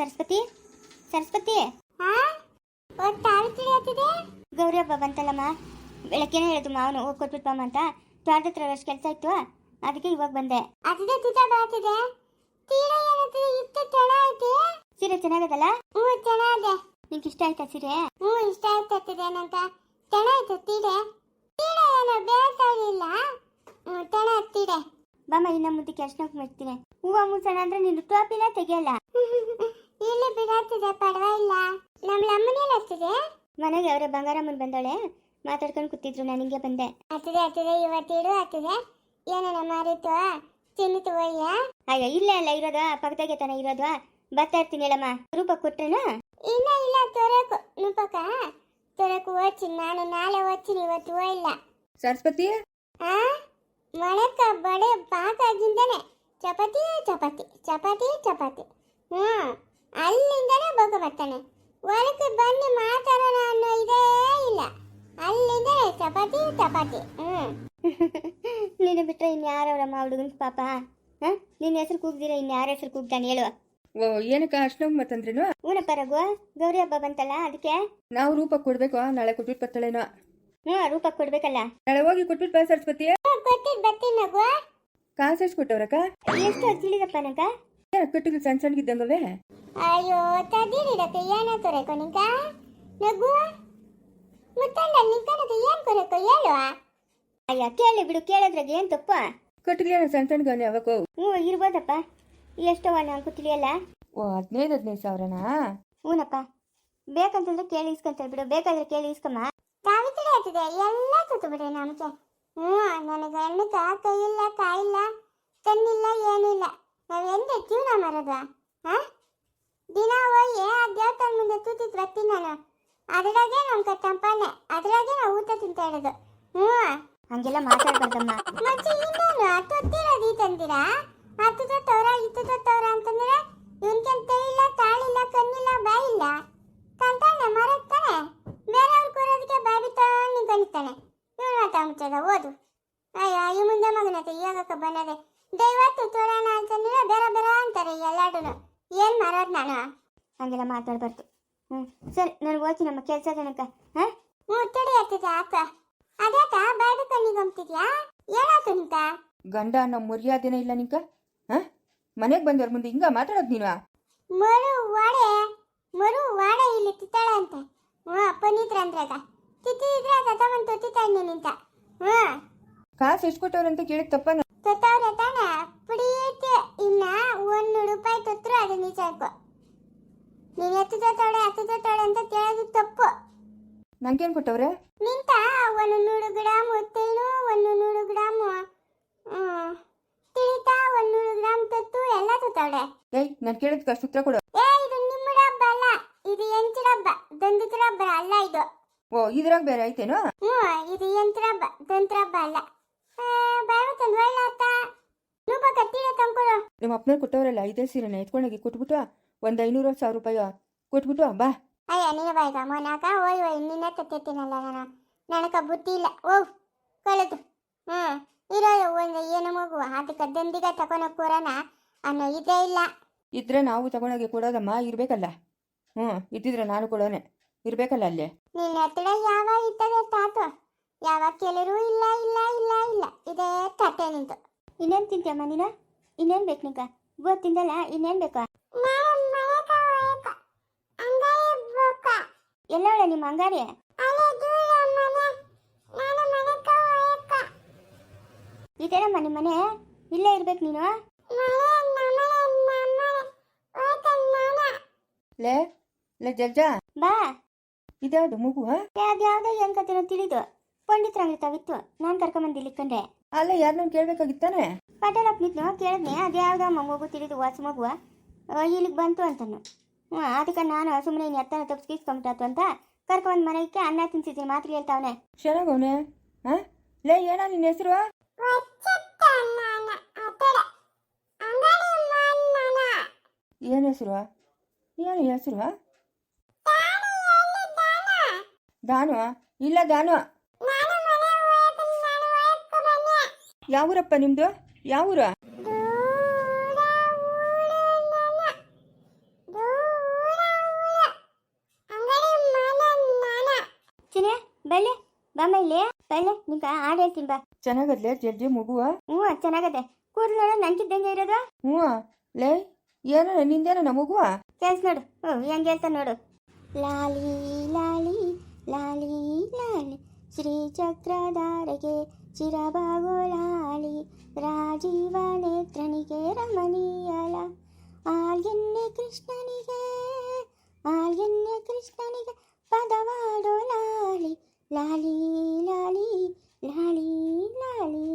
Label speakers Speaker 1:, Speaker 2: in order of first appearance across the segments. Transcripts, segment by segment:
Speaker 1: ಸರಸ್ವತಿ? ಸರಸ್ವತಿ? ಗೌರಿ ಹಬ್ಬ ಬಂತಲ್ಲಮ್ಮ. ಬೆಳಗ್ಗೆನೇ ಹೇಳಿದ್ರು ಮಾವನು ಹೋಗಿ ಕೊಟ್ಬಿಟ್ಬಮ್ಮ ಅಂತ. ತೋಟದ ಹತ್ರ ಅಷ್ಟು ಕೆಲಸ ಇತ್ತು. ಅದಕ್ಕೆ ಇವಾಗ ಬಂದೆ. ಸೀರೆ ಚೆನ್ನಾಗದಲ್ಲ?
Speaker 2: ಹ್ಞೂ ಚೆನ್ನಾಗಿದೆ.
Speaker 1: ನಿಂಗೆ ಇಷ್ಟ ಆಯ್ತಾ ಸೀರೆ?
Speaker 2: ಹ್ಞೂ ಇಷ್ಟ ಆಯ್ತಾ ನಂತ ಚೆನ್ನಾಯ್ತು ತೀರೆ? ತೀರೆ ಏನೋ ಬೇಸಾಗಿಲ್ಲ ಹ್ಞೂ
Speaker 1: ಬಾಮ ಇನ್ನ ಮುಂದೆ ಅರ್ಶನಕ್ಕೆ ಮಾಡ್ತೀನಿ. ಹೂವ ಮುಸಣ ಅಂದ್ರೆ ನೀನು ಟೋಪಿನ ತೆಗೆಯಲ್ಲ.
Speaker 2: ಇಲ್ಲಿ ಬಿಡಾತಿದೆ ಪರವಾಗಿಲ್ಲ. ನಮ್ಮ ಅಮ್ಮನೇಲಿ ಹತ್ತಿದೆ
Speaker 1: ಮನೆಗೆ ಅವರೇ ಬಂಗಾರಮ್ಮನ್ ಬಂದಳೆ ಮಾತಾಡ್ಕೊಂಡು ಕೂತಿದ್ರು ನಾನು ಹಿಂಗೆ ಬಂದೆ
Speaker 2: ಹತ್ತಿದೆ ಇವತ್ತು ಇಡು ಹತ್ತಿದೆ ಏನೇನ ಮಾರಿತು ತಿನ್ನಿತು ಒಯ್ಯ
Speaker 1: ಅಯ್ಯೋ ಇಲ್ಲೇ ಅಲ್ಲ ಇರೋದು ಪಕ್ಕದಾಗೆ ತಾನೇ ಇರೋದು. ಬರ್ತಾ ಇರ್ತೀನಿ ಹೇಳಮ್ಮ. ರೂಪ ಕೊಟ್ರೇನು?
Speaker 2: ಇಲ್ಲ ಇಲ್ಲ ತೊರಕು. ನುಪಕ ತೊರಕು ಓದ್ತೀನಿ ನಾನು ನಾಳೆ ಓದ್ತೀನಿ ಇವತ್ತು ಇಲ್ಲ
Speaker 3: ಸರಸ್ವತಿ?
Speaker 2: ಆ? ಮೊಳಕ ಬಡೆ ಬಾಕಾಗಿಂದನೆ ಚಪಾತಿ ಚಪಾತಿ ಚಪಾತಿ ಚಪಾತಿ. ಹ್ಞೂ ಅಲ್ಲಿಂದನೇ ಬೋಗ ಬರ್ತಾನೆ. ಒಳಕ್ಕೆ ಬನ್ನಿ ಮಾತಾಡೋಣ ಅನ್ನೋ ಇದೇ ಇಲ್ಲ. ಅಲ್ಲಿಂದನೇ ಚಪಾತಿ ಚಪಾತಿ. ಹ್ಞೂ.
Speaker 1: ನೀನು ಬಿಟ್ಟರೆ ಇನ್ಯಾರವರಮ್ಮ ಹುಡುಗನ ಪಾಪ? ಹಾ? ನಿನ್ನ ಹೆಸರು ಕೂಗ್ದಿರ ಇನ್ಯಾರ ಹೆಸರು ಕೂಗ್ತಾನೆ ಹೇಳು.
Speaker 3: ಓ ಏನಕ್ಕ ಅಷ್ಟು ಮತ್ತಂದ್ರೇನು?
Speaker 1: ಊನಪ್ಪ ರಘು ಗೌರಿ ಹಬ್ಬ ಬಂತಲ್ಲ ಅದಕ್ಕೆ?
Speaker 3: ನಾವು ರೂಪ ಕೊಡ್ಬೇಕು ನಾಳೆ ಕೊಟ್ಬಿಟ್ಟು ಬರ್ತಳೇನೋ
Speaker 1: ಹ್ಞೂ ರೂಪ ಕೊಡ್ಬೇಕಲ್ಲ.
Speaker 3: ನಾಳೆ ಹೋಗಿ ಕೊಟ್ಬಿಟ್ಟು ಸರಸ್ವತಿ
Speaker 2: ಗೊತ್ತಿದ್ದು ಬರ್ತೀನಿ ನಗು
Speaker 3: ಕಾಸು ಎಷ್ಟು ಕೊಟ್ಟವ್ರಕ್ಕ?
Speaker 1: ಎಷ್ಟು ಹಚ್ಚಿಳಿದಪ್ಪ ನಂಗ
Speaker 3: ಏನ್ ಕಟ್ಟಿಗೆ ಸಣ್ಣ ಸಣ್ಣಗಿದ್ದಂಗವೇ
Speaker 2: ಅಯ್ಯೋ ತದೀರಿಡಕ್ಕೆ ಏನ ತೊರೆಕೊ ನಿಂಕ ನಗು ಮುತ್ತಂಡ ನಿಂಕನಕ್ಕೆ ಏನ್ ಕೊರೆಕೊ ಹೇಳುವ?
Speaker 1: ಅಯ್ಯ ಕೇಳಿ ಬಿಡು ಕೇಳೋದ್ರಾಗ ಏನು ತಪ್ಪ?
Speaker 3: ಕಟ್ಟಿಗೆ ಸಣ್ಣ ಸಣ್ಣಗವನೆ ಯಾವಾಗ
Speaker 1: ಹ್ಞೂ ಇರ್ಬೋದಪ್ಪ. ಎಷ್ಟೋ ನಂಗೂ ತಿಳಿಯಲ್ಲ.
Speaker 3: ಓ ಹದಿನೈದು ಹದಿನೈದು ಸಾವಿರನಾ?
Speaker 1: ಹ್ಞೂನಪ್ಪ ಬೇಕಂತಂದ್ರೆ ಕೇಳಿ ಇಸ್ಕೊಂತ ಬಿಡು ಬೇಕಾದ್ರೆ ಕೇಳಿ ಇಸ್ಕಮ್ಮ
Speaker 2: ಸಾವಿತ್ರಿ ಆಗ್ತದೆ ಎಲ್ಲ ತುತ್ತು ಬಿಡ್ರಿ ನಮಗೆ. ಹ್ಞೂ ನನಗೆ ಹೆಣ್ಣುಕ ಕೈ ಇಲ್ಲ ಕಾಯಿಲ್ಲ ಕಣ್ಣಿಲ್ಲ ಏನಿಲ್ಲ ನಾವು ಎಂದ ಜೀವನ ಮಾಡೋದು ಹಾ? ದಿನ ಹೋಗಿ ಆ ಮುಂದೆ ತೂತಿದ್ ಬರ್ತೀನಿ ನಾನು. ಅದ್ರಾಗೆ ನಮ್ಮ ಕಟ್ಟಂಪಾನೆ ಅದ್ರಾಗೆ ನಾವು ಊಟ ತಿಂತಾ ಇರೋದು. ಹ್ಞೂ.
Speaker 1: ಹಂಗೆಲ್ಲ ಮಾತಾಡ್ಬಾರ್ದಮ್ಮ.
Speaker 2: ಮತ್ತೆ ಇನ್ನೇನು? ತೊತ್ತಿರೋದು ಈ ತಂದಿರಾ? ಹತ್ತು ತೊತ್ತವ್ರ ಇತ್ತು ತೊತ್ತವ್ರ ಅಂತಂದ್ರೆ ಇವನ್ಕೆಂತ ಇಲ್ಲ ತಾಳಿಲ್ಲ ಕಣ್ಣಿಲ್ಲ ಬಾಯಿಲ್ಲ. ಕಂತಾನೆ ಮರತ್ತಾನೆ ಬೇರೆಯವ್ರು ಕೂರೋದಕ್ಕೆ ಬಾಯಿ ಬಿತ್ತಾನೆ ನಿಂತ್ಕೊಂಡಿರ್ತಾನೆ ಇವನು ಮುಚ್ಚದ ಓದು. ಅಯ್ಯ ಈ ಮುಂದೆ ಮಗನತೆ ಯೋಗಕ್ಕೆ ಬಂದದೆ ದೈವತ್ತು ತೊಳೋಣ ಅಂತಂದ್ರೆ ಬೇರೆ ಬೇರೆ ಅಂತಾರೆ ಎಲ್ಲಾರು ಏನು ಮಾಡೋದು ನಾನು?
Speaker 1: ಹಂಗೆಲ್ಲ ಮಾತಾಡ್ಬಾರ್ದು. ಹ್ಞೂ ಸರಿ ನಾನು ಹೋಗಿ ನಮ್ಮ ಕೆಲಸ ಜನಕ ಹಾಂ?
Speaker 2: ಹ್ಞೂ ತಡಿ ಆಗ್ತದೆ ಆಕ ಅದ್ಯಾಕ ಬಾಯಿ ಬಿಟ್ಕೊಂಡು ನಿಗಮ್ತಿದ್ಯಾ ಏನಾಯ್ತು ನಿಂತ?
Speaker 3: ಗಂಡ ಅನ್ನೋ ಮರ್ಯಾದೆನೇ ಇಲ್ಲ ನಿಂಕ? ಹಾ? ಮನೆಗೆ ಬಂದವ್ರ ಮುಂದೆ ಹಿಂಗ ಮಾತಾಡೋದು ನೀನು?
Speaker 2: ಮರು ವಾಡೆ ಮರು ವಾಡೆ ಇಲ್ಲಿ ತಿತ್ತಾಳೆ ಅಂತ. ಹ್ಞೂ ಪನೀತ್ರ ಅಂದ್ರಾಗ ಒಂದು ತಗೊಂಡು ತೊತ್ತಿತಾಳೆ ನಿಂತ. ಹ್ಞೂ.
Speaker 3: ಕಾಸು ಎಷ್ಟು ಕೊಟ್ಟವ್ರಂತ ಕೇಳಿದ್ ತಪ್ಪನ
Speaker 2: ತೊತ್ತವ್ರೆ ತಾನೆ ಪುಡಿಯತ್ತೆ. ಇನ್ನ ಒಂದು ರೂಪಾಯಿ ತೊತ್ತರು ಅದು ನೀ ಸಾಕು ನೀನು ಎತ್ತು ತೊತ್ತಾಳೆ ಹತ್ತು ತೊತ್ತಾಳೆ ಅಂತ ಕೇಳೋದು ತಪ್ಪು.
Speaker 3: ನಂಗೇನು ಕೊಟ್ಟವ್ರೆ?
Speaker 2: ನಿಂತ ಒಂದು ನೂರು ಗ್ರಾಮ್ ಒಂದು ನೂರು ಗ್ರಾಮ್ ತಿಳಿತಾ ಒಂದು ನೂರು ಗ್ರಾಮ್ ತೊತ್ತು ಎಲ್ಲ ತೊತ್ತಾಳೆ
Speaker 3: ಏಯ್ ನಾನು ಕೇಳಿದ್ಕೆ ಅಷ್ಟು ಉತ್ತರ ಕೊಡು.
Speaker 2: ಏ ಇದು ನಿಮ್ಮ ಡಬ್ಬ ಅಲ್ಲ. ದಂದಿತ ಅಲ್ಲ ಇದು.
Speaker 3: ಓ ಇದ್ರಾಗ ಬೇರೆ ಐತೇನು?
Speaker 2: ಹ್ಞೂ ಇದು ಯಂತ್ರ ಹಬ್ಬ ತಂತ್ರ ಹಬ್ಬ ಅಲ್ಲ. ಬಾಯ್ಮತ್ತಂದು ಒಳ್ಳೆ ಆತ ನೂಪ ತಂಕೊಡು
Speaker 3: ನಿಮ್ಮ ಅಪ್ಪನ ಕೊಟ್ಟವರಲ್ಲ ಐದೇ ಸೀರೆನ ಎತ್ಕೊಂಡೋಗಿ ಕೊಟ್ಬಿಟ್ಟು ಒಂದು ಐನೂರು ಸಾವಿರ ರೂಪಾಯಿ ಕೊಟ್ಬಿಟ್ಟು ಬಾ.
Speaker 2: ಅಯ್ಯ ನೀನು ಬಾಯ್ಗ ಮೋನಾಕ ಓಯ್ ಓಯ್ ನಿನ್ನ ತತ್ತಿರ್ತೀನಲ್ಲ ನಾನು. ನನಕ ಬುದ್ಧಿ ಇಲ್ಲ. ಓ ಕಳೆದು. ಹ್ಞೂ ಇರೋದು ಒಂದು ಏನು ಮಗು ಅದಕ್ಕೆ ದಂದಿಗ ತಗೊಂಡೋಗಿ ಕೂರನ ಅನ್ನೋ ಇದೇ ಇಲ್ಲ.
Speaker 3: ಇದ್ರೆ ನಾವು ತಗೊಂಡೋಗಿ ಕೊಡೋದಮ್ಮ ಇರ್ಬೇಕಲ್ಲ. ಹ್ಮ್ ಇದ್ದಿದ್ರೆ ನಾನು ಕೊಡೋನೆ. ಇರ್ಬೇಕಲ್ಲ ಅಲ್ಲಿ?
Speaker 2: ನಿನ್ನ ಹತ್ತಿರ ಯಾವ ಇದ್ದದೆ ತಾತು ಯಾವ ಕೆಲರು ಇಲ್ಲ ಇಲ್ಲ ಇಲ್ಲ ಇಲ್ಲ. ಇದೇ ತಟ್ಟೆ ನಿಂತು.
Speaker 1: ಇನ್ನೇನ್ ತಿಂತೀಯ ಮನಿನ ಇನ್ನೇನ್ ಬೇಕು ನಿಂಗ? ಇವತ್ತು ತಿಂದಲ್ಲ ಇನ್ನೇನ್ ಬೇಕಾ? ಎಲ್ಲ ಒಳ್ಳೆ ನಿಮ್ಮ ಅಂಗಾರಿ ಇದೇನಮ್ಮ ನಿಮ್ಮ ಮನೆ? ಇಲ್ಲೇ ಇರ್ಬೇಕು ನೀನು.
Speaker 3: ಲೇ ಲೇ ಜಲ್ಜಾ.
Speaker 1: ಬಾ.
Speaker 3: ಇದ್ಯಾವುದು ಮಗು
Speaker 1: ಅದ್ಯಾವುದೋ ಏನು ಕತೆನೋ ತಿಳಿದು. ಪಂಡಿತರಂಗಿರ್ತಾವಿತ್ತು ನಾನು ಕರ್ಕೊಂಬಂದು ಇಲ್ಲಿ ಕಂಡೆ.
Speaker 3: ಅಲ್ಲ ಯಾರನ್ನ ಕೇಳ್ಬೇಕಾಗಿತ್ತಾನೆ?
Speaker 1: ಪಟೇಲ್ ಅಪ್ನಿತ್ನು ಕೇಳಿದ್ನೆ. ಅದ್ಯಾವ್ದ ಮಗು ತಿಳಿದು ವಾಸ ಮಗುವ. ಇಲ್ಲಿಗೆ ಬಂತು ಅಂತನು. ಹ್ಞೂ ಅದಕ್ಕೆ ನಾನು ಸುಮ್ಮನೆ ಇನ್ನು ಎತ್ತನ ತಪ್ಪಿಸ್ಕೊಂಬಿಟ್ಟಾತು ಅಂತ ಕರ್ಕೊಂಡ್ ಮನೆಗೆ ಅನ್ನ ತಿನ್ಸಿದ್ದೀನಿ ಮಾತ್ರ ಹೇಳ್ತಾವನೆ.
Speaker 3: ಹಾಂ? ಲೇ ಏನ ನಿನ್ನ ಹೆಸರು? ಏನು ಹೆಸರು? ಏನು ಹೆಸರು? ದಾನು ಇಲ್ಲ ದಾನು. ಯಾವೂರಪ್ಪ ನಿಮ್ದು? ಯಾವೂರ?
Speaker 1: ಚಿನೆ
Speaker 3: ಚೆನ್ನಾಗದ್ಲೆ ಜಡ್ಜಿ ಮಗುವ?
Speaker 1: ಹ್ಞೂ ಚೆನ್ನಾಗದೆ. ಕೂದಲು ನಂಗಿದ್ದಂಗೆ ಇರೋದು.
Speaker 3: ಹ್ಞೂ. ಲೇ ಏನೋ ನಿಂದೇನೋ ನಮಗುವ?
Speaker 1: ಕೆಲ್ಸ ನೋಡು. ಹ್ಞೂ ಹೆಂಗೆ ಹೇಳ್ತಾನೆ ನೋಡು. ಲಾಲಿ ಲಾಲಿ. ಲಾಲಿ ಲಾಲಿ ಶ್ರೀ ಚಕ್ರಧಾರೆಗೆ ಚಿರಬಾಗೋ ಲಾಲಿ ರಾಜೀವ ನೇತ್ರನಿಗೆ ರಮಣೀಯಲ ಆಲ್ಗೆನ್ನೆ ಕೃಷ್ಣನಿಗೆ ಆಲ್ಗೆನ್ನೆ ಕೃಷ್ಣನಿಗೆ ಪದವಾಡೋ ಲಾಲಿ ಲಾಲಿ ಲಾಲಿ ಲಾಲಿ ಲಾಲಿ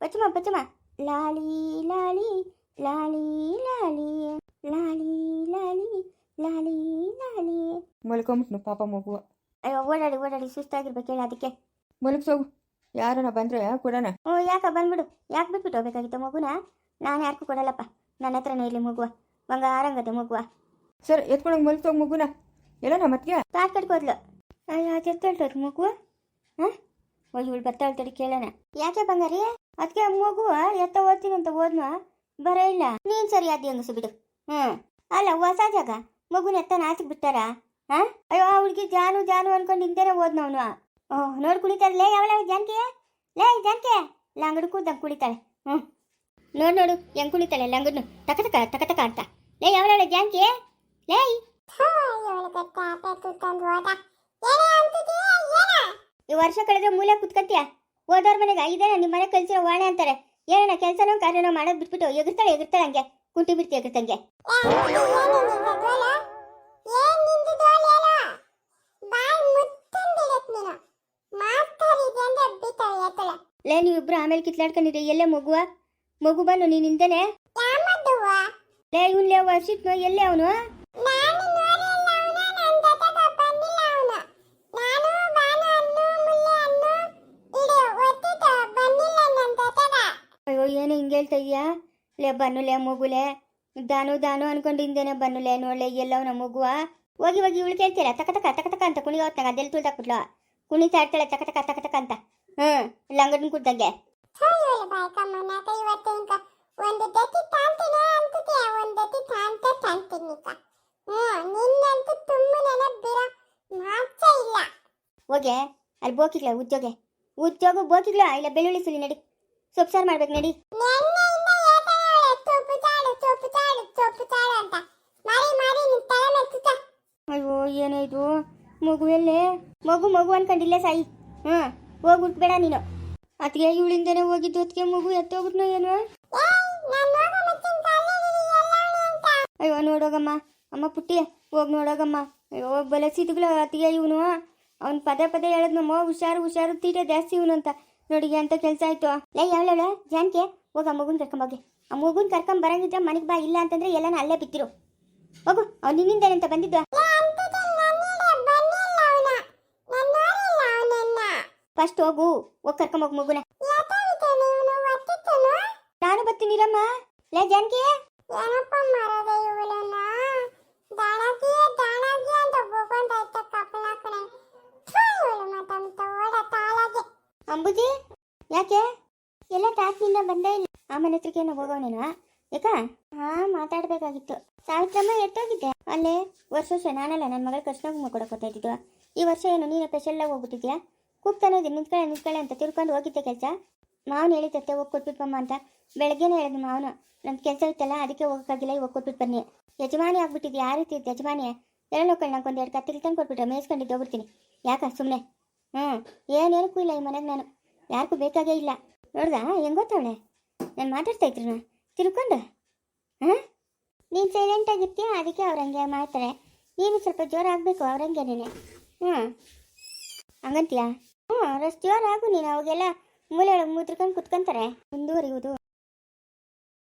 Speaker 1: ಪಚ್ಚಮ್ಮ ಪಚ್ಚಮ್ಮ ಲಾಲಿ ಲಾಲಿ ಲಾಲಿ ಲಾಲಿ ಲಾಲಿ ಲಾಲಿ ಲಾಲಿ ಲಾಲಿ.
Speaker 3: ಮಲ್ಕೊಂಬಿಟ್ನು ಪಾಪ ಮಗುವ.
Speaker 1: ಅಯ್ಯೋ ಓಡಾಡಿ ಓಡಾಡಿ ಸುಸ್ತಾಗಿರ್ಬೇಕು ಹೇಳ ಅದಕ್ಕೆ.
Speaker 3: ಮಲಗ್ಸೋಗು. ಯಾರನ ಬಂದ್ರೆ ಕೊಡೋಣ?
Speaker 1: ಓ ಯಾಕ ಬಂದ್ಬಿಡು? ಯಾಕೆ ಬಿಟ್ಬಿಟ್ಟು ಹೋಗ್ಬೇಕಾಗಿತ್ತು ಮಗುನ? ನಾನು ಯಾರಿಗೂ ಕೊಡಲ್ಲಪ್ಪ. ನನ್ನ ಹತ್ರನೇ ಇಲ್ಲಿ ಮಗುವ. ಬಂಗಾರಂಗತೆ ಮಗುವ.
Speaker 3: ಸರ್ ಎತ್ಕೊಳಂಗೆ ಮಲ್ಗ್ಸೋಗು ಮಗುನ. ಎಲ್ಲ ಮತ್ತೆ
Speaker 1: ಕಾಟ್ ಕಟ್ಕೋದ್ಲು. ಅಯ್ಯೋ ಎತ್ತಳ್ತೋದು ಮಗುವ? ಹಾಂ? ಇವಳು ಬರ್ತಾಳ್ತಡಿ ಕೇಳೋಣ. ಯಾಕೆ ಬಂಗಾರಿ? ಅದಕ್ಕೆ ಮಗು ಎತ್ತ ಓದ್ತೀನಿ ಅಂತ ಓದ್ನ? ಬರೇ ಇಲ್ಲ ನೀನು ಸರಿ ಆದಿ ಹಂಗಸು ಬಿಡು. ಹ್ಞೂ ಅಲ್ಲ ಹೊಸ ಜಾಗ. ಮಗುನ ಎತ್ತ ನಾಚಿಕ್ ಬಿಟ್ಟಾರ? ಹಾಂ? ಅಯ್ಯೋ ಆ ಹುಡುಗಿ ಜಾನು ಜಾನು ಅನ್ಕೊಂಡು ಹಿಂದೆನೇ ಓದ್ನವನು ಓಹ್ ನೋಡಿ ಕುಳಿತಾಳೆ ಲೇ ಅವಳ ಜಾನ್ಕಿ? ಲೇ ಜಾನ್ಕಿ? ಲಂಗಡು ಕೂದಂಗೆ ಕುಳಿತಾಳೆ ಹ್ಞೂ ನೋಡು ನೋಡು ಹೆಂಗ್ ಕುಳಿತಾಳೆ ಲಂಗಡ್ನು. ತಕ ತಕ ತಕ ತಕ ಅಂತ. ಲೇ ಯಾವಳ ಜಾನ್ಕಿ? ಲೇ ಈ ವರ್ಷ ಕಳೆದ್ರೆ ಮೂಲೆ ಕುತ್ಕತ್ತೀಯ ಓದೋರ್ ಮನೆಗೆ ಇದೇನ ನಿಮ್ಮ ಮನೆ ಕಲ್ಸಿರೋ ವಾಣೆ ಅಂತಾರೆ. ಏನಣ್ಣ ಕೆಲಸನೋ ಕಾರ್ಯನೋ ಮಾಡೋದು ಬಿಟ್ಬಿಟ್ಟು ಎಗರ್ತಾಳೆ ಎಗರ್ತಾಳೆ ಹಂಗೆ. ಕುಂಟಿ ಬಿಡ್ತಿ ಎಗರ್ತಂಗೆ ಲೇ ನೀವಿಬ್ರು ಆಮೇಲೆ ಕಿತ್ಲಾಡ್ಕೊಂಡಿರಿ ಎಲ್ಲೇ ಮಗುವ? ಮಗು ಬಂದು ನೀನ್ ಹಿಂದೆನೆ ಲೇ ಇವ್ನ್ ಲೇ ವರ್ಷಿಟ್ನು ಎಲ್ಲೇ ಅವನು? ಹೇಳ್ತಾ ಇದೀಯಾ ಲೇ ಬನ್ನುಲೆ ಮಗುಲೆ ದಾನು ದಾನು ಅನ್ಕೊಂಡು ಹಿಂದೆನೆ ಬನ್ನುಲೆ ನೋಡ್ಲೆ ಎಲ್ಲವನ ಮಗುವ. ಹೋಗಿ ಹೋಗಿ ಇವಳು ಕೇಳ್ತೀರ? ತಕ ತಕ ತಕ ತಕ ಅಂತ ಕುಣಿ ಹೊತ್ತಾಗ ಅದೆಲ್ಲ ತುಳ್ದಾಕ್ಬಿಟ್ಲು ಕುಣಿತಾ ಇರ್ತಾಳೆ ತಕ ತಕ ತಕ ತಕ ಅಂತ. ಹ್ಮ್ ಲಂಗಡನ್ ಕುಡ್ದಂಗೆ.
Speaker 2: ಒಂದು ದತಿ ತಾಂತೀನಿ ಅಂತಿದ್ದೆ ಒಂದು ದತಿ ತಾಂತ ಹ್ಮ್ ನಿನ್ನಂತೂ ಬಿರ ಮಾತ್ರ ಇಲ್ಲ.
Speaker 1: ಹೋಗೆ ಅಲ್ಲಿ ಬೋಕಿಗ್ಲ ಉದ್ಯೋಗ. ಉದ್ಯೋಗ ಬೋಕಿಗ್ಲ ಇಲ್ಲ ಬೆಳ್ಳುಳ್ಳಿ ಸುಲಿ ನಡಿ. ಸೊಪ್ಪು ಸಾರು ಮಾಡ್ಬೇಕು ನಡಿ
Speaker 2: ನೆನ್ನೆಯಿಂದ ಹೇಳ್ತಾನೆ ಅವಳೆ ಸೊಪ್ಪು ಚಾಡು ಸೊಪ್ಪು ಚಾಡು ಸೊಪ್ಪು ಚಾಡು ಅಂತ ಮಾರಿ ಮಾರಿ ನಿನ್ ತಲೆ ಮೇಲೆ ತುತ್ತ
Speaker 1: ಅಯ್ಯೋ ಏನೋ ಇದು ಮಗು ಎಲ್ಲೇ? ಮಗು ಮಗು ಅನ್ಕೊಂಡಿಲ್ಲ ಸಾಯಿ. ಹ್ಞೂ ಹೋಗಿ ಉಟ್ಬೇಡ ನೀನು. ಅತ್ಗೆ ಇವಳಿಂದನೇ ಹೋಗಿದ್ದು ಅತ್ಗೆ ಮಗು ಎತ್ತೋಗ್ಬಿಟ್ನೋ ಏನೋ? ಅಯ್ಯೋ, ನೋಡೋಗಮ್ಮ. ಅಮ್ಮ ಪುಟ್ಟಿ, ಹೋಗ್ ನೋಡೋಗಮ್ಮ. ಅಯ್ಯೋ, ಬಲೆ ಸಿದ್ಗಳು ಅತ್ತಿಗೆ ಇವನು. ಅವ್ನು ಪದೇ ಪದೇ ಹೇಳಿದ್ನಮ್ಮ ಹುಷಾರು ಹುಷಾರು, ತೀಟ ಜಾಸ್ತಿ ಇವನು ಅಂತ. ನೋಡಿ ಅಂತ ಕೆಲಸ ಆಯ್ತು. ಲೇ ಯಾವಳ ಜಾನ್ಕೆ, ಹೋಗ ಮಗುನ್ ಕರ್ಕೊಂಬೋಗಿ ಆ ಮಗುನ್ ಕರ್ಕೊಂಡ್ ಬರಂಗಿದ್ರೆ ಮನೆಗೆ ಬಾ, ಇಲ್ಲ ಅಂತಂದ್ರೆ ಎಲ್ಲಾನು ಅಲ್ಲೇ ಬಿತ್ತಿರು. ಹೋಗು, ಅವ್ನು ನಿನ್ನಿಂದ ಅಂತ ಬಂದಿದ್ದು. ಫಸ್ಟ್ ಹೋಗು ಹೋಗಿ ಕರ್ಕೊಂಬೋಗಿ ಮಗುನ. ನಾನು ಬರ್ತೀನಿರಮ್ಮ ಲೇ ಜಾನ್ಕಿ. ಅಂಬುಜಿ ಯಾಕೆ? ಎಲ್ಲ ತಾಸಿನಿಂದ ಬಂದೇ ಇಲ್ಲ. ಆ ಮನೆ ಹತ್ರಕ್ಕೆ ಹೋಗೋನೇನಾ ಯಾಕ ಹಾ ಮಾತಾಡ್ಬೇಕಾಗಿತ್ತು. ಸಾವಿತ್ರಮ್ಮ ಎತ್ತೋಗಿದ್ದೆ ಅಲ್ಲೇ ವರ್ಷ ವರ್ಷ ನಾನಲ್ಲ ನನ್ನ ಮಗಳ ಕೃಷ್ಣ ಕೊಡಕ್ಕೆ ಹೋಗ್ತಾ ಇದ್ದಿದ್ದು. ಈ ವರ್ಷ ಏನು ನೀನು ಸ್ಪೆಷಲ್ಲಾಗಿ ಹೋಗ್ಬಿಟ್ಟಿದ್ಯಾ? ಕೂಗ್ತಾನೆ ಇದೆ ನಿಂತ್ಕೊಳ್ಳೆ ನಿಂತ್ಕೊಳ್ಳೆ ಅಂತ ತಿರ್ಕೊಂಡು ಹೋಗಿದ್ದೆ ಕೆಲಸ. ಮಾವನು ಹೇಳಿದ್ದತ್ತೆ ಹೋಗಿ ಕೊಟ್ಬಿಟ್ಬಮ್ಮ ಅಂತ. ಬೆಳಗ್ಗೆನೇ ಹೇಳಿದ್ ಮಾವನು ನನ್ನ ಕೆಲಸ ಇತ್ತಲ್ಲ, ಅದಕ್ಕೆ ಹೋಗೋಕ್ಕಾಗಿಲ್ಲ ಇವಾಗ ಕೊಟ್ಬಿಟ್ಟು ಬನ್ನಿ. ಯಜಮಾನಿ ಆಗ್ಬಿಟ್ಟಿದ್ದು ಯಾವ ರೀತಿ ಇತ್ತು ಯಜಮಾನಿ ಎಲ್ಲ ನೋಡ್ಕೊಂಡು ನಂಗೆ ಒಂದೆರಡು ಕತ್ತಿಗೆ ತಂದು ಕೊಟ್ಬಿಟ್ರೆ, ಮೇಯಿಸ್ಕೊಂಡಿದ್ದು, ಹೋಗ್ಬಿಡ್ತೀನಿ. ಯಾಕ ಸುಮ್ಮನೆ ಹ್ಞೂ ಏನೇನಕ್ಕೂ ಇಲ್ಲ ಈ ಮನೆಗೆ ನಾನು? ಯಾರಿಗೂ ಬೇಕಾಗೇ ಇಲ್ಲ. ನೋಡ್ದಾ? ಹೆಂಗ್ ಗೊತ್ತಾವಳೆ ನಾನು ಮಾತಾಡ್ತಾ ಇದ್ರು ತಿರ್ಕೊಂಡು? ಹಾಂ? ನೀನು ಸೈಲೆಂಟಾಗಿರ್ತೀಯ ಅದಕ್ಕೆ ಅವ್ರಂಗೆ ಮಾಡ್ತಾರೆ ನೀನು ಸ್ವಲ್ಪ ಜೋರಾಗಬೇಕು ಅವ್ರಂಗೆ ನೀನೆ ಹ್ಞೂ ಹಂಗಂತೀಯ? ಹ್ಞೂ ರಷ್ಟು ಜೋರ ಆಗು ನೀನು ಅವಾಗೆಲ್ಲ ಮೂಲೆ ಮುದ್ರಕೊಂಡು ಕುತ್ಕೊಂತಾರೆ ಮುಂದುವರಿಯುವುದು.